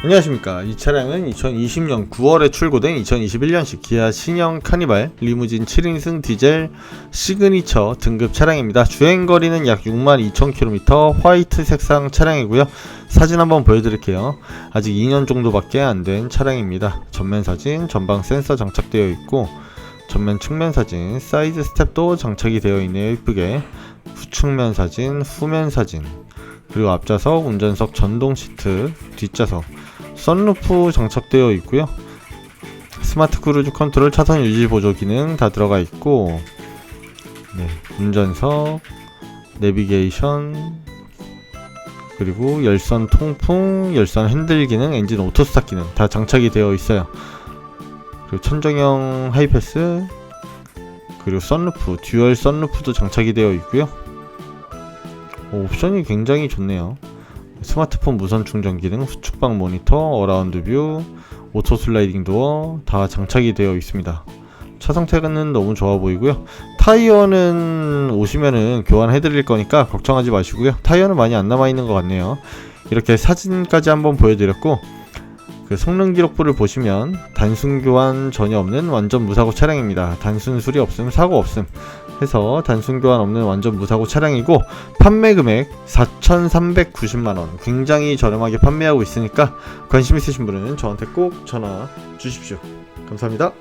안녕하십니까. 이 차량은 2020년 9월에 출고된 2021년식 기아 신형 카니발 리무진 7인승 디젤 시그니처 등급 차량입니다. 주행거리는 약 62,000km 화이트 색상 차량이고요. 사진 한번 보여드릴게요. 아직 2년 정도밖에 안 된 차량입니다. 전면 사진, 전방 센서 장착되어 있고 전면 측면 사진, 사이드 스텝도 장착이 되어 있네요. 이쁘게. 후측면 사진, 후면 사진, 그리고 앞좌석, 운전석 전동 시트, 뒷좌석, 썬루프 장착되어 있고요. 스마트 크루즈 컨트롤 차선 유지 보조 기능 다 들어가 있고, 네, 운전석, 내비게이션, 그리고 열선 통풍, 열선 핸들 기능, 엔진 오토 스타트 기능 다 장착이 되어 있어요. 그리고 천정형 하이패스, 그리고 썬루프, 듀얼 썬루프도 장착이 되어 있고요. 오, 옵션이 굉장히 좋네요. 스마트폰 무선 충전 기능, 수축방 모니터, 어라운드 뷰, 오토 슬라이딩 도어 다 장착이 되어 있습니다. 차 상태는 너무 좋아 보이고요. 타이어는 오시면은 교환해 드릴 거니까 걱정하지 마시고요. 타이어는 많이 안 남아 있는 것 같네요. 이렇게 사진까지 한번 보여드렸고 그 성능 기록부를 보시면 단순 교환 전혀 없는 완전 무사고 차량입니다. 단순 수리 없음, 사고 없음 해서 단순 교환 없는 완전 무사고 차량이고 판매 금액 4,390만 원 굉장히 저렴하게 판매하고 있으니까 관심 있으신 분은 저한테 꼭 전화 주십시오. 감사합니다.